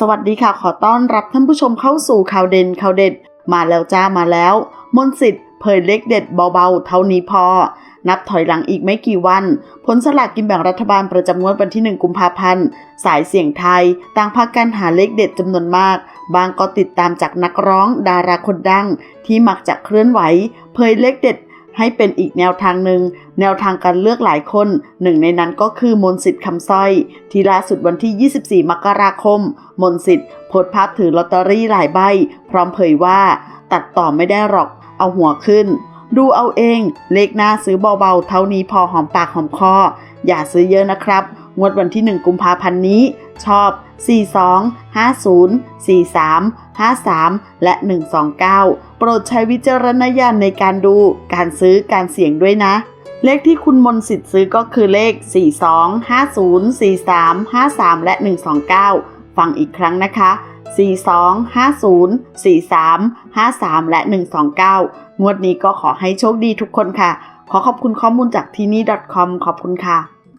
สวัสดีค่ะ ขอต้อนรับท่านผู้ชมเข้าสู่ข่าวเด่นข่าวเด็ด มาแล้วจ้ามาแล้ว มนสิทธิ์เผยเลขเด็ดเบาๆ เท่านี้พอ นับถอยหลังอีกไม่กี่วัน ผลสลากกินแบ่งรัฐบาลประจำงวดวันที่ 1 กุมภาพันธ์ สายเสียงไทย ต่างพากันหาเลขเด็ดจำนวนมาก บางก็ติดตามจากนักร้องดาราคนดัง ที่มักจะเคลื่อนไหว เผยเลขเด็ด ให้เป็นอีกแนวทางหนึ่ง แนวทางการเลือกหลายคน หนึ่งในนั้นก็คือมนสิทธิ์คำสร้อย ที่ล่าสุดวันที่ 24 มกราคม มนสิทธิ์โพสภาพถือลอตเตอรี่หลายใบ พร้อมเผยว่า ตัดต่อไม่ได้หรอก เอาหัวขึ้น ดูเอาเอง เลขหน้าซื้อเบาๆ เท่านี้พอหอมปากหอมคอ อย่าซื้อเยอะนะครับ งวดวันที่ 1 กุมภาพันธ์นี้ ชอบ 42 50 43 53 และ 129 โปรดใช้วิจารณญาณในการดู การซื้อ การเสี่ยงด้วยนะ เลขที่คุณมนสิทธิ์ซื้อก็คือเลข 42 50 43 53 และ 129 ฟังอีกครั้งนะคะ 42 50 43 53 และ 129 งวดนี้ก็ขอให้โชคดีทุกคนค่ะ ขอขอบคุณข้อมูลจากที่นี่ .com ขอบคุณค่ะ